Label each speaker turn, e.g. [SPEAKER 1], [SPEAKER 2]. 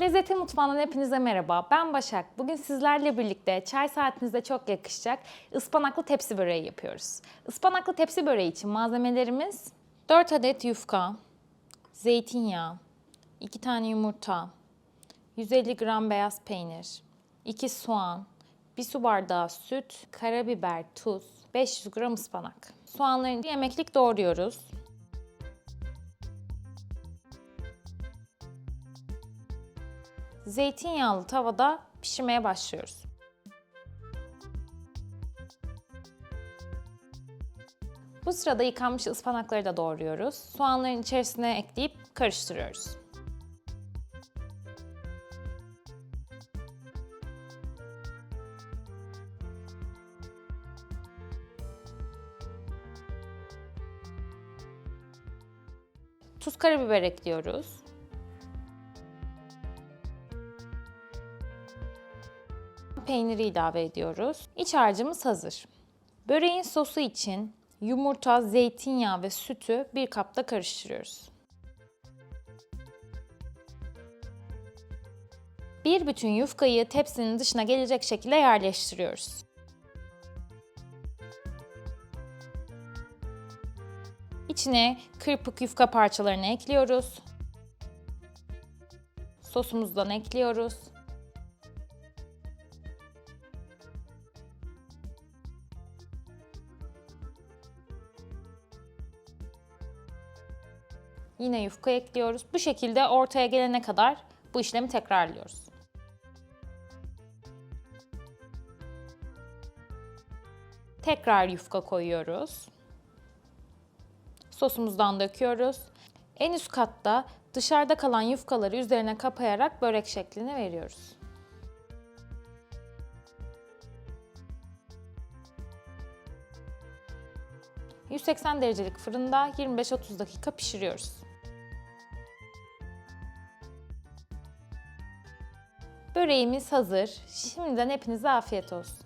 [SPEAKER 1] Lezzeti Mutfağı'ndan hepinize merhaba. Ben Başak. Bugün sizlerle birlikte çay saatinize çok yakışacak ıspanaklı tepsi böreği yapıyoruz. Ispanaklı tepsi böreği için malzemelerimiz 4 adet yufka, zeytinyağı, 2 tane yumurta, 150 gram beyaz peynir, 2 soğan, 1 su bardağı süt, karabiber, tuz, 500 gram ıspanak. Soğanları yemeklik doğruyoruz. Zeytinyağlı tavada pişirmeye başlıyoruz. Bu sırada yıkanmış ıspanakları da doğruyoruz. Soğanların içerisine ekleyip karıştırıyoruz. Tuz, karabiber ekliyoruz. Peyniri ilave ediyoruz. İç harcımız hazır. Böreğin sosu için yumurta, zeytinyağı ve sütü bir kapta karıştırıyoruz. Bir bütün yufkayı tepsinin dışına gelecek şekilde yerleştiriyoruz. İçine kırpık yufka parçalarını ekliyoruz. Sosumuzdan ekliyoruz. Yine yufka ekliyoruz. Bu şekilde ortaya gelene kadar bu işlemi tekrarlıyoruz. Tekrar yufka koyuyoruz. Sosumuzdan döküyoruz. En üst katta dışarıda kalan yufkaları üzerine kapayarak börek şeklini veriyoruz. ...180 derecelik fırında 25-30 dakika pişiriyoruz. Böreğimiz hazır. Şimdiden hepinize afiyet olsun.